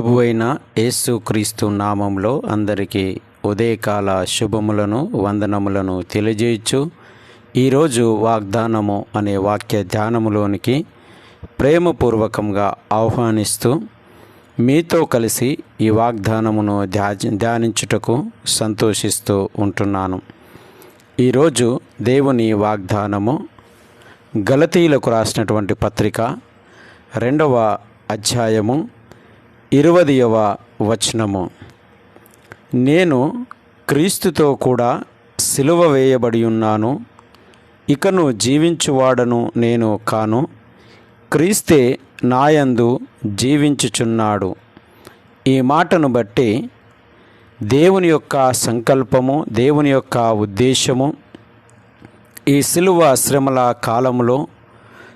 ప్రభు అయిన యేసుక్రీస్తు నామంలో అందరికీ ఉదయకాల శుభములను వందనములను తెలియజేయచ్చు ఈరోజు వాగ్దానము అనే వాక్య ధ్యానములోనికి ప్రేమపూర్వకంగా ఆహ్వానిస్తూ మీతో కలిసి ఈ వాగ్దానమును ధ్యా ధ్యానించుటకు సంతోషిస్తూ ఉంటున్నాను. ఈరోజు దేవుని వాగ్దానము గలతీలకు రాసినటువంటి పత్రిక రెండవ అధ్యాయము ఇరవదియవ వచనము. నేను క్రీస్తుతో కూడా సిలువ వేయబడి ఉన్నాను. ఇకను జీవించువాడను నేను కాను. క్రీస్తే నాయందు జీవించుచున్నాడు. ఈ మాటను బట్టి దేవుని యొక్క సంకల్పము దేవుని యొక్క ఉద్దేశము ఈ సిలువ శ్రమల కాలంలో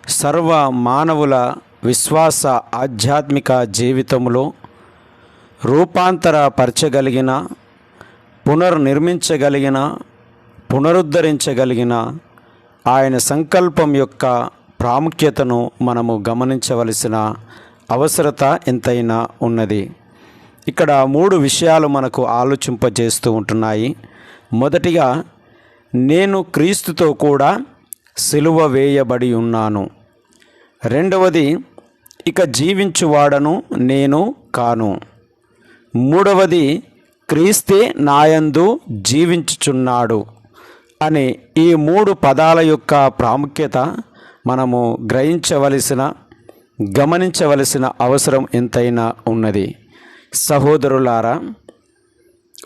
సర్వ మానవుల విశ్వాస ఆధ్యాత్మిక జీవితంలో రూపాంతరపరచగలిగిన పునర్నిర్మించగలిగిన పునరుద్ధరించగలిగిన ఆయన సంకల్పం యొక్క ప్రాముఖ్యతను మనము గమనించవలసిన అవసరత ఎంతైనా ఉన్నది. ఇక్కడ మూడు విషయాలు మనకు ఆలోచింపజేస్తూ ఉంటున్నాయి. మొదటిగా నేను క్రీస్తుతో కూడా సిలువ వేయబడి ఉన్నాను. రెండవది ఇక జీవించువాడను నేను కాను. మూడవది క్రీస్తే నాయందు జీవించుచున్నాడు అనే ఈ మూడు పదాల యొక్క ప్రాముఖ్యత మనము గ్రహించవలసిన గమనించవలసిన అవసరం ఎంతైనా ఉన్నది. సహోదరులారా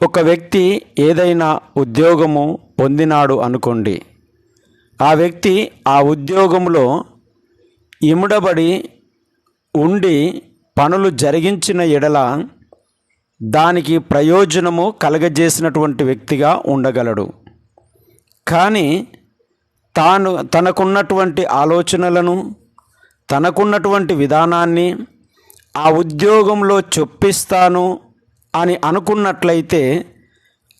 ఒక వ్యక్తి ఏదైనా ఉద్యోగము పొందినాడు అనుకోండి. ఆ వ్యక్తి ఆ ఉద్యోగంలో ఇముడబడి ఉండి పనులు జరిగించిన ఎడల దానికి ప్రయోజనము కలగజేసినటువంటి వ్యక్తిగా ఉండగలడు. కానీ తాను తనకున్నటువంటి ఆలోచనలను తనకున్నటువంటి విధానాన్ని ఆ ఉద్యోగంలో చొప్పిస్తాను అని అనుకున్నట్లయితే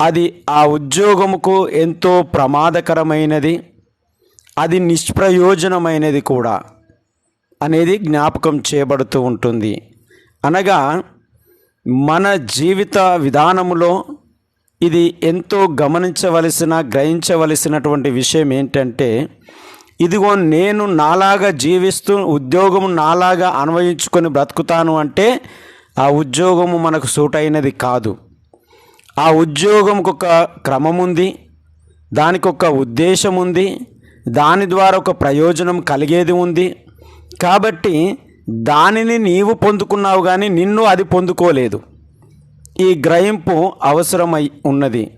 అది ఆ ఉద్యోగముకు ఎంతో ప్రమాదకరమైనది అది నిష్ప్రయోజనమైనది కూడా. అనేది జ్ఞాపకం చేయబడుతూ ఉంటుంది. అనగా మన జీవిత విధానములో ఇది ఎంతో గమనించవలసిన గ్రహించవలసినటువంటి విషయం ఏంటంటే ఇదిగో నేను నాలాగా జీవిస్తూ ఉద్యోగం నాలాగా అన్వయించుకొని బ్రతుకుతాను అంటే ఆ ఉద్యోగము మనకు సూట్ అయినది కాదు. ఆ ఉద్యోగంకు ఒక క్రమం ఉంది దానికి ఒక ఉద్దేశం ఉంది దాని ద్వారా ఒక ప్రయోజనం కలిగేది ఉంది. కాబట్టి దానిని నీవు పొందుకున్నావు కానీ నిన్ను అది పొందుకోలేదు. ఈ గ్రహింపు అవసరమై ఉన్నది.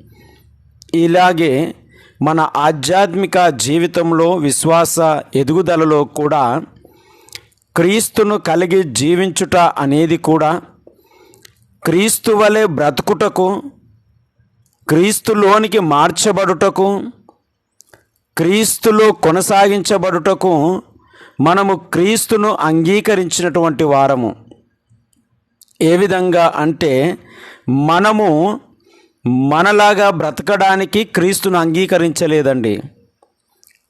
ఇలాగే మన ఆధ్యాత్మిక జీవితంలో విశ్వాస ఎదుగుదలలో కూడా క్రీస్తును కలిగి జీవించుట అనేది కూడా క్రీస్తు వలె బ్రతుకుటకు క్రీస్తులోనికి మార్చబడుటకు క్రీస్తులో కొనసాగించబడుటకు మనము క్రీస్తును అంగీకరించినటువంటి వారము. ఏ విధంగా అంటే మనము మనలాగా బ్రతకడానికి క్రీస్తును అంగీకరించలేదండి.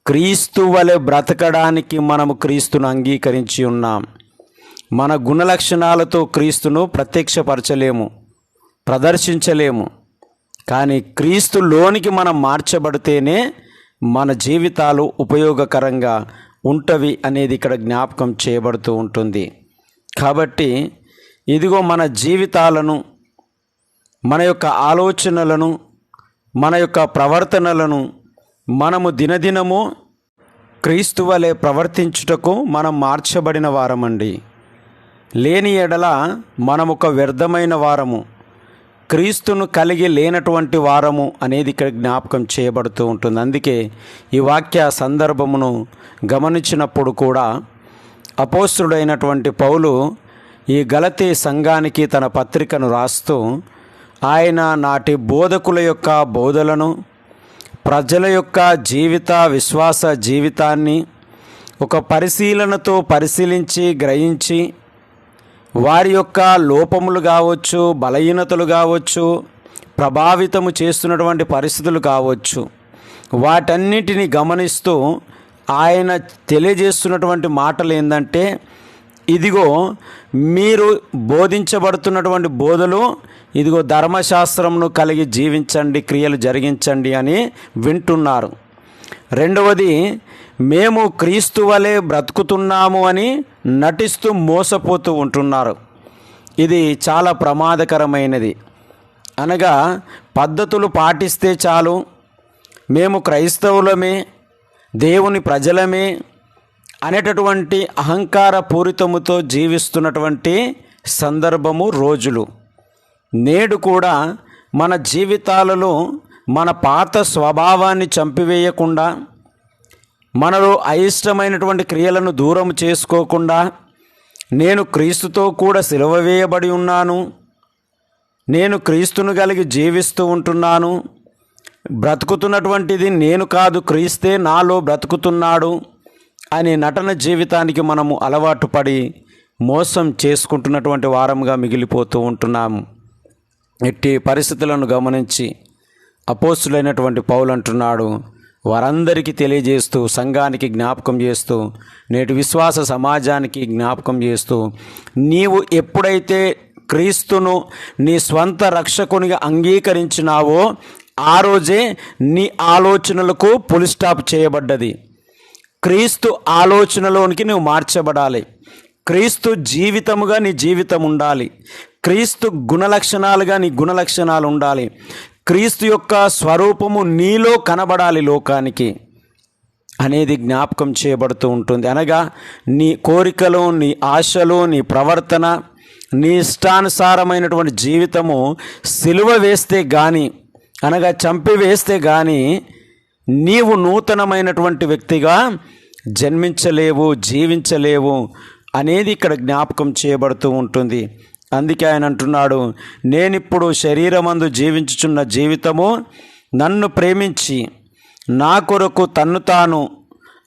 క్రీస్తు వలె బ్రతకడానికి మనము క్రీస్తును అంగీకరించి ఉన్నాం. మన గుణలక్షణాలతో క్రీస్తును ప్రత్యక్షపరచలేము ప్రదర్శించలేము. కానీ క్రీస్తులోనికి మనం మార్చబడితేనే మన జీవితాలు ఉపయోగకరంగా ఉంటవి అనేది ఇక్కడ జ్ఞాపకం చేయబడుతూ ఉంటుంది. కాబట్టి ఇదిగో మన జీవితాలను మన యొక్క ఆలోచనలను మన యొక్క ప్రవర్తనలను మనము దినదినము క్రీస్తు వలె ప్రవర్తించుటకు మనం మార్చబడిన వారమండి. లేని ఎడల మనం ఒక వ్యర్థమైన వారము. క్రీస్తును కలిగి లేనటువంటి వారము అనేది ఇక్కడ జ్ఞాపకం చేయబడుతూ ఉంటుంది. అందుకే ఈ వాక్య సందర్భమును గమనించినప్పుడు కూడా అపోస్తుడైనటువంటి పౌలు ఈ గలతీ సంఘానికి తన పత్రికను రాస్తూ ఆయన నాటి బోధకుల యొక్క బోధలను ప్రజల యొక్క జీవిత విశ్వాస జీవితాన్ని ఒక పరిశీలనతో పరిశీలించి గ్రహించి వారి యొక్క లోపములు కావచ్చు బలహీనతలు కావచ్చు ప్రభావితము చేస్తున్నటువంటి పరిస్థితులు కావచ్చు వాటన్నిటిని గమనిస్తూ ఆయన తెలియజేస్తున్నటువంటి మాటలు ఏంటంటే ఇదిగో మీరు బోధించబడుతున్నటువంటి బోధలు ఇదిగో ధర్మశాస్త్రమును కలిగి జీవించండి క్రియలు జరిగించండి అని వింటున్నారు. రెండవది మేము క్రీస్తు వలె బ్రతుకుతున్నాము అని నటిస్తూ మోసపోతూ ఉంటున్నారు. ఇది చాలా ప్రమాదకరమైనది. అనగా పద్ధతులు పాటిస్తే చాలు. మేము క్రైస్తవులమే దేవుని ప్రజలమే అనేటటువంటి అహంకార పూరితముతో జీవిస్తున్నటువంటి సందర్భము రోజులు. నేడు కూడా మన జీవితాలలో మన పాత స్వభావాన్ని చంపివేయకుండా మనలో అయిష్టమైనటువంటి క్రియలను దూరం చేసుకోకుండా నేను క్రీస్తుతో కూడా సిలువ వేయబడి ఉన్నాను. నేను క్రీస్తును కలిగి జీవిస్తూ ఉంటున్నాను. బ్రతుకుతున్నటువంటిది నేను కాదు క్రీస్తే నాలో బ్రతుకుతున్నాడు అనే నటన జీవితానికి మనము అలవాటు పడి మోసం చేసుకుంటున్నటువంటి వారంగా మిగిలిపోతూ ఉంటున్నాము. ఎట్టి పరిస్థితులను గమనించి అపోస్తులైనటువంటి పౌలు అంటున్నాడు వారందరికీ తెలియజేస్తూ సంఘానికి జ్ఞాపకం చేస్తూ నేటి విశ్వాస సమాజానికి జ్ఞాపకం చేస్తూ నీవు ఎప్పుడైతే క్రీస్తును నీ స్వంత రక్షకునిగా అంగీకరించినావో ఆ రోజే నీ ఆలోచనలకు పులి స్టాప్ చేయబడ్డది. క్రీస్తు ఆలోచనలోనికి నువ్వు మార్చబడాలి. క్రీస్తు జీవితముగా నీ జీవితం ఉండాలి. క్రీస్తు గుణలక్షణాలుగా నీ గుణలక్షణాలు ఉండాలి. క్రీస్తు యొక్క స్వరూపము నీలో కనబడాలి లోకానికి అనేది జ్ఞాపకం చేయబడుతూ ఉంటుంది. అనగా నీ కోరికలు నీ ఆశలు నీ ప్రవర్తన నీ ఇష్టానుసారమైనటువంటి జీవితము సిలువ వేస్తే కానీ అనగా చంపి వేస్తే కానీ నీవు నూతనమైనటువంటి వ్యక్తిగా జన్మించలేవు జీవించలేవు అనేది ఇక్కడ జ్ఞాపకం చేయబడుతూ ఉంటుంది. అందుకే ఆయన అంటున్నాడు నేనిప్పుడు శరీరమందు జీవించుచున్న జీవితము నన్ను ప్రేమించి నా కొరకు తన్ను తాను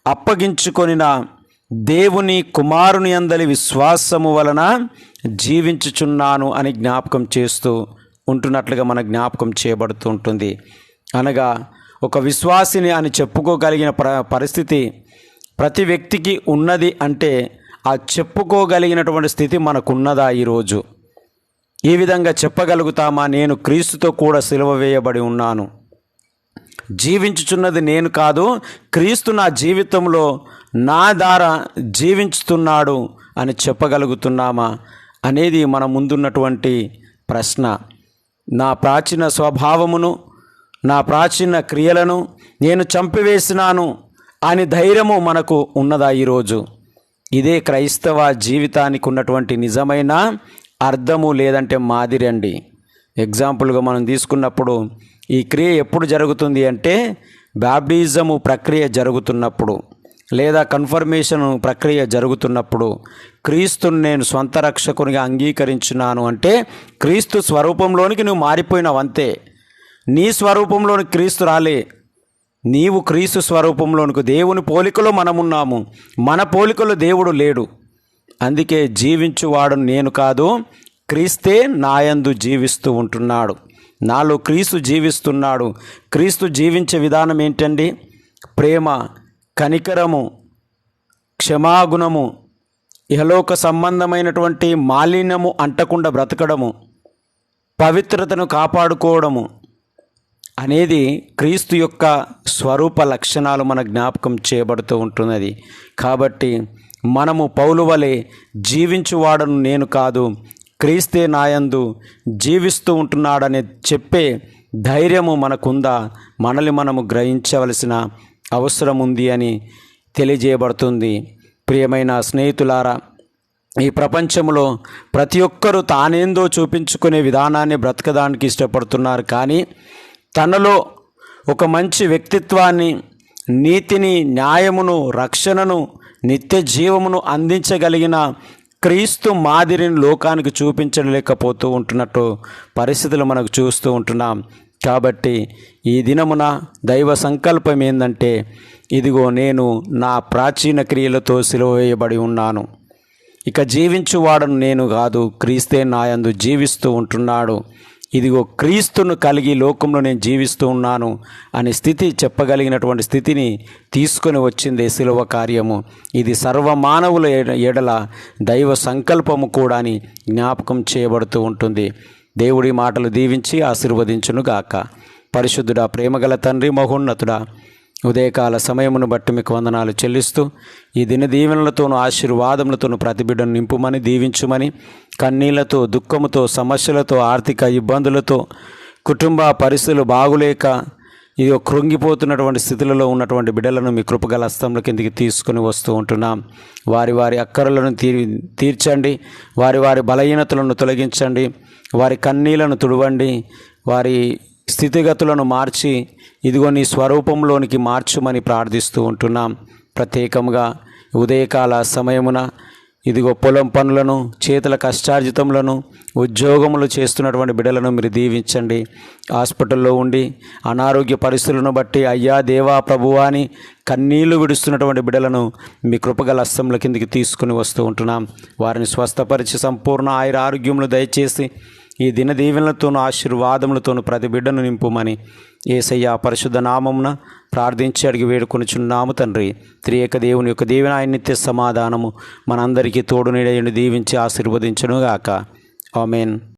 అప్పగించుకొనిన దేవుని కుమారుని అందలి విశ్వాసము వలన జీవించుచున్నాను అని జ్ఞాపకం చేస్తూ ఉంటున్నట్లుగా మన జ్ఞాపకం చేయబడుతూ ఉంటుంది. అనగా ఒక విశ్వాసిని అని చెప్పుకోగలిగిన ప్ర పరిస్థితి ప్రతి వ్యక్తికి ఉన్నది అంటే ఆ చెప్పుకోగలిగినటువంటి స్థితి మనకున్నదా ఈరోజు? ఈ విధంగా చెప్పగలుగుతామా? నేను క్రీస్తుతో కూడా సిలువ వేయబడి ఉన్నాను. జీవించుచున్నది నేను కాదు క్రీస్తు నా జీవితంలో నా ద్వారా జీవించుతున్నాడు అని చెప్పగలుగుతున్నామా అనేది మన ముందున్నటువంటి ప్రశ్న. నా ప్రాచీన స్వభావమును నా ప్రాచీన క్రియలను నేను చంపివేసినాను అని ధైర్యము మనకు ఉన్నదా ఈరోజు? ఇదే క్రైస్తవ జీవితానికి ఉన్నటువంటి నిజమైన అర్థము లేదంటే మాదిరి అండి. ఎగ్జాంపుల్గా మనం తీసుకున్నప్పుడు ఈ క్రియ ఎప్పుడు జరుగుతుంది అంటే బ్యాప్టిజము ప్రక్రియ జరుగుతున్నప్పుడు లేదా కన్ఫర్మేషన్ ప్రక్రియ జరుగుతున్నప్పుడు క్రీస్తుని నేను స్వంత రక్షకునిగా అంగీకరించున్నాను అంటే క్రీస్తు స్వరూపంలోనికి నువ్వు మారిపోయినావు అంతే. నీ స్వరూపంలోని క్రీస్తు రాలే. నీవు క్రీస్తు స్వరూపంలోనికి దేవుని పోలికలో మనమున్నాము. మన పోలికలో దేవుడు లేడు. అందుకే జీవించువాడు నేను కాదు క్రీస్తే నాయందు జీవిస్తూ ఉంటున్నాడు. నాలో క్రీస్తు జీవిస్తున్నాడు. క్రీస్తు జీవించే విధానం ఏంటండి? ప్రేమ కనికరము క్షమాగుణము ఇహలోక సంబంధమైనటువంటి మాలిన్యము అంటకుండా బ్రతకడము పవిత్రతను కాపాడుకోవడము అనేది క్రీస్తు యొక్క స్వరూప లక్షణాలు మన జ్ఞాపకం చేయబడుతూ ఉంటున్నది. కాబట్టి మనము పౌలు వలె జీవించువాడను నేను కాదు క్రీస్తే నాయందు జీవిస్తూ ఉంటున్నాడని చెప్పే ధైర్యము మనకుందా? మనల్ని మనము గ్రహించవలసిన అవసరం ఉంది అని తెలియజేయబడుతుంది. ప్రియమైన స్నేహితులారా ఈ ప్రపంచంలో ప్రతి ఒక్కరూ తానేందో చూపించుకునే విధానాన్ని బ్రతకడానికి ఇష్టపడుతున్నారు కానీ తనలో ఒక మంచి వ్యక్తిత్వాన్ని నీతిని న్యాయమును రక్షణను నిత్య జీవమును అందించగలిగిన క్రీస్తు మాదిరిని లోకానికి చూపించలేకపోతూ ఉంటున్నట్టు పరిస్థితులు మనకు చూస్తూ ఉంటున్నాం. కాబట్టి ఈ దినమున దైవ సంకల్పం ఏంటంటే ఇదిగో నేను నా ప్రాచీన క్రియలతో సిలువ వేయబడి ఉన్నాను. ఇక జీవించువాడను నేను కాదు క్రీస్తే నాయందు జీవిస్తూ ఉంటున్నాడు. ఇదిగో క్రీస్తును కలిగి లోకంలో నేను జీవిస్తూ ఉన్నాను అనే స్థితి చెప్పగలిగినటువంటి స్థితిని తీసుకొని వచ్చింది శిలువ కార్యము. ఇది సర్వమానవుల ఎడల దైవ సంకల్పము కూడా అని జ్ఞాపకం చేయబడుతూ ఉంటుంది. దేవుడి మాటలు దీవించి ఆశీర్వదించునుగాక. పరిశుద్ధుడా ప్రేమగల తండ్రి మహోన్నతుడా ఉదయకాల సమయమును బట్టి మీకు వందనాలు చెల్లిస్తూ ఈ దిన దీవెనలతోనూ ఆశీర్వాదములతోనూ ప్రతి బిడ్డను నింపుమని దీవించుమని కన్నీళ్ళతో దుఃఖముతో సమస్యలతో ఆర్థిక ఇబ్బందులతో కుటుంబ పరిస్థితులు బాగులేక ఇది కృంగిపోతున్నటువంటి స్థితులలో ఉన్నటువంటి బిడ్డలను మీ కృపగల హస్తంలో కిందికి తీసుకుని వస్తూ ఉంటున్నాం. వారి వారి అక్కరలను తీర్ తీర్చండి. వారి వారి బలహీనతలను తొలగించండి. వారి కన్నీళ్ళను తుడవండి. వారి స్థితిగతులను మార్చి ఇదిగో నీ స్వరూపంలోనికి మార్చుమని ప్రార్థిస్తూ ఉంటున్నాం. ప్రత్యేకంగా ఉదయకాల సమయమున ఇదిగో పొలం పనులను చేతుల కష్టార్జితములను ఉద్యోగములు చేస్తున్నటువంటి బిడ్డలను మీరు దీవించండి. హాస్పిటల్లో ఉండి అనారోగ్య పరిస్థితులను బట్టి అయ్యా దేవా ప్రభువా అని కన్నీళ్ళు విడుస్తున్నటువంటి బిడ్డలను మీ కృపగల హస్తంల కిందికి తీసుకుని వస్తూ ఉంటున్నాం. వారిని స్వస్థపరిచి సంపూర్ణ ఆయుర ఆరోగ్యములు దయచేసి ఈ దిన దీవెనలతోనూ ఆశీర్వాదములతోనూ ప్రతి బిడ్డను నింపుమని ఏసయ్య పరిశుద్ధ నామమున ప్రార్థించి అడిగి వేడుకొనిచున్నాము తండ్రి. త్రియక దేవుని యొక్క దీవెన ఆయన నిత్య సమాధానము మనందరికీ తోడు నీడని దీవించి ఆశీర్వదించునుగాక. ఆమెన్.